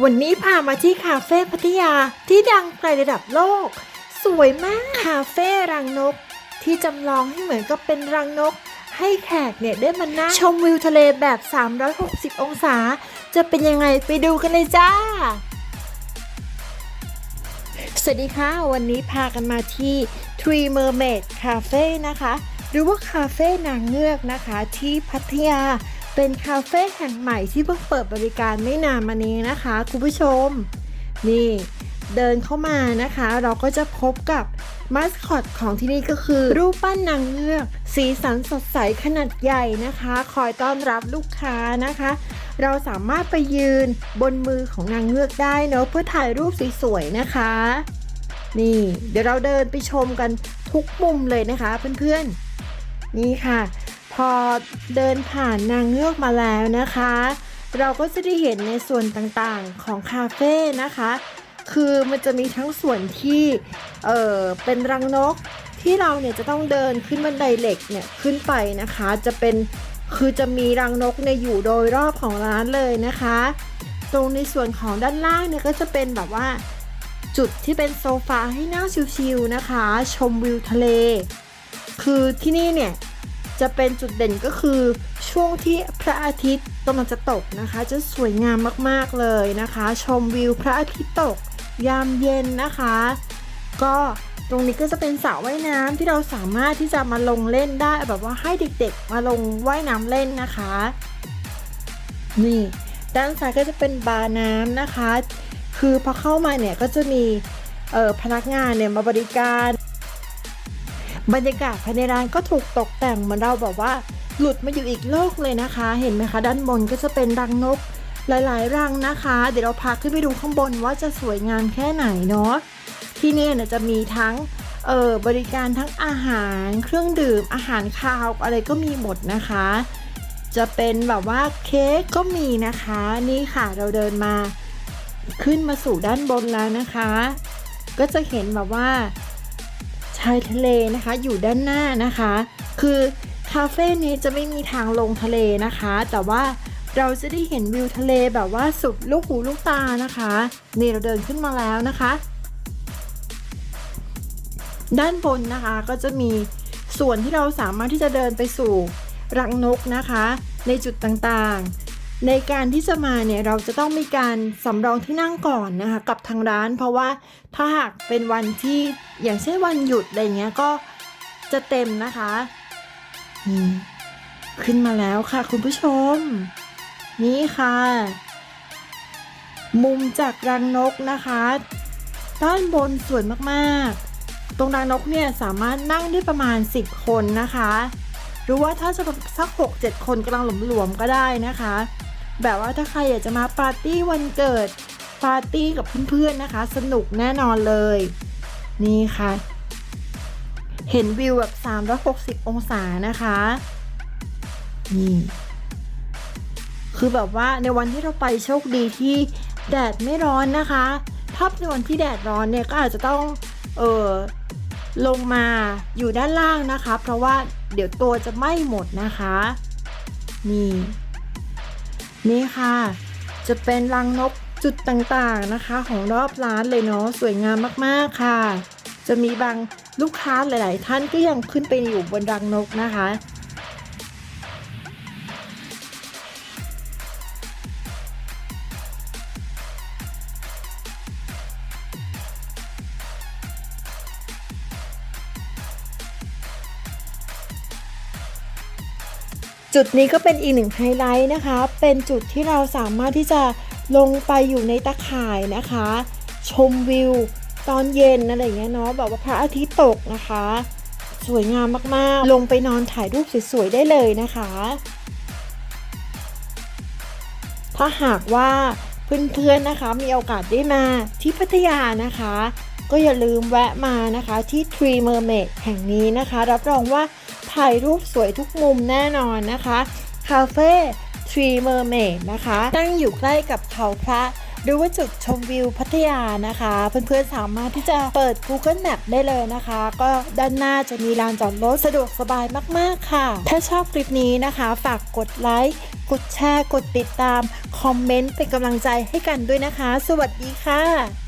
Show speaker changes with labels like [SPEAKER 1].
[SPEAKER 1] วันนี้พามาที่คาเฟ่พัทยาที่ดังไกลระดับโลก สวยมากคาเฟ่รังนก ที่จำลองให้เหมือนกับเป็นรังนก ให้แขกเนี่ยได้มานั่งชมวิวทะเลแบบ 360 องศา จะเป็นยังไงไปดูกันเลยจ้า สวัสดีค่ะ วันนี้พากันมาที่ Tree Mermaid Cafe นะคะ หรือว่าคาเฟ่นางเงือกนะคะที่พัทยา เป็นคาเฟ่แห่งใหม่ที่เพิ่งเปิดบริการไม่นานมานี้นะคะคุณผู้ชม นี่เดินเข้ามานะคะ เราก็จะพบกับมาสคอตของที่นี่ก็คือ รูปปั้นนางเงือก สีสันสดใสขนาดใหญ่นะคะ คอยต้อนรับลูกค้านะคะ เราสามารถไปยืนบนมือของนางเงือกได้เนอะเพื่อถ่ายรูปสวยๆนะคะ นี่ เดี๋ยวเราเดินไปชมกันทุกมุมเลยนะคะเพื่อนๆ นี่ค่ะ พอเดินผ่านนางเงือกมาแล้วนะคะ เราก็จะได้เห็นในส่วนต่างๆของคาเฟ่นะคะ คือมันจะมีทั้งส่วนที่เออเป็นรังนกที่เราเนี่ยจะต้องเดินขึ้นบันไดเหล็กเนี่ยขึ้นไปนะคะ จะเป็นคือจะมีรังนกเนี่ยอยู่โดยรอบของร้านเลยนะคะ ตรงในส่วนของด้านล่างเนี่ยก็จะเป็นแบบว่า จุดที่เป็นโซฟาให้นั่งชิลๆนะคะ ชมวิวทะเล คือที่นี่เนี่ย จะเป็นจุดเด่นก็คือช่วงที่พระอาทิตย์กำลังจะตกนะคะ จะสวยงามมากๆเลยนะคะ ชมวิวพระอาทิตย์ตกยามเย็นนะคะ ก็ตรงนี้ก็จะเป็นสระว่ายน้ำที่เราสามารถที่จะมาลงเล่นได้แบบว่าให้เด็กๆ มาลงว่ายน้ำเล่นนะคะ นี่ด้านซ้ายก็จะเป็นบาร์น้ำนะคะ คือพอเข้ามาเนี่ยก็จะมีพนักงานเนี่ยมาบริการ บรรยากาศภายในร้านก็ถูกตกแต่งเหมือนเราแบบว่า หลุดมาอยู่อีกโลกเลยนะคะ เห็นไหมคะ ด้านบนก็จะเป็นรังนก หลายๆ รังนะคะ เดี๋ยวเราพาขึ้นไปดูข้างบนว่าจะสวยงามแค่ไหนเนาะที่นี่เนี่ยจะมีทั้งเออบริการทั้งอาหารเครื่องดื่มอาหารคาวอะไรก็มีหมดนะคะ จะเป็นแบบว่าเค้กก็มีนะคะ นี่ค่ะเราเดินมาขึ้นมาสู่ด้านบนแล้วนะคะ ก็จะเห็นแบบว่า ชายทะเลนะคะ อยู่ด้านหน้านะคะ คือคาเฟ่นี้จะไม่มีทางลงทะเลนะคะ แต่ว่าเราจะได้เห็นวิวทะเลแบบว่าสุดลูกหูลูกตานะคะ นี่เราเดินขึ้นมาแล้วนะคะ ด้านบนนะคะก็จะมีส่วนที่เราสามารถที่จะเดินไปสู่รังนกนะคะ ในจุดต่างๆ ในการที่จะมาเนี่ยเราจะต้องมีการสำรองที่นั่งก่อนนะคะกับทางร้าน เพราะว่าถ้าหากเป็นวันที่อย่างเช่นวันหยุดอะไรเงี้ยก็จะเต็มนะคะนี่ขึ้นมาแล้วค่ะคุณผู้ชม นี่ค่ะ มุมจากรังนกนะคะ ด้านบนสวยมากๆ ตรงรังนกเนี่ยสามารถนั่งได้ประมาณ 10 คนนะคะหรือว่าถ้าจะสัก6-7คนกำลังหลวมๆก็ได้นะคะ แบบว่าถ้าใครอยากจะมาปาร์ตี้วันเกิดปาร์ตี้กับเพื่อนๆนะคะ สนุกแน่นอนเลย นี่ค่ะ เห็นวิวแบบ 360 องศานะคะ นี่คือแบบว่าในวันที่เราไปโชคดีที่แดดไม่ร้อนนะคะ ถ้าในวันที่แดดร้อนเนี่ยก็อาจจะต้องเออลงมาอยู่ด้านล่างนะคะ เพราะว่าเดี๋ยวตัวจะไหม้หมดนะคะ นี่ นี่ค่ะ จะเป็นรังนกจุดต่างๆนะคะ ของรอบร้านเลยเนาะสวยงามมากๆค่ะ จะมีบางลูกค้าหลาย ๆ ท่านก็ยังขึ้นไปอยู่บนรังนกนะคะ จุดนี้ก็เป็นอีกหนึ่งไฮไลท์นะคะ เป็นจุดที่เราสามารถที่จะลงไปอยู่ในตะข่ายนะคะ ชมวิวตอนเย็นอะไรเงี้ยเนาะแบบว่าพระอาทิตย์ตกนะคะ สวยงามมากๆ ลงไปนอนถ่ายรูปสวยๆได้เลยนะคะ ถ้าหากว่าเพื่อนๆนะคะมีโอกาสได้มาที่พัทยานะคะ ก็อย่าลืมแวะมานะคะที่ Tree Mermaid แห่งนี้นะคะ รับรองว่าถ่ายรูปสวยทุกมุมแน่นอนนะคะคาเฟ่ Tree Mermaid นะคะตั้งอยู่ใกล้กับเขาพระหรือว่าจุดชมวิวพัทยานะคะ เพื่อนๆสามารถที่จะเปิด Google Map ได้เลยนะคะ ก็ด้านหน้าจะมีลานจอดรถสะดวกสบายมากๆค่ะ ถ้าชอบคลิปนี้นะคะ ฝากกดไลค์กดแชร์ กดติดตาม คอมเมนต์เป็นกำลังใจให้กันด้วยนะคะ สวัสดีค่ะ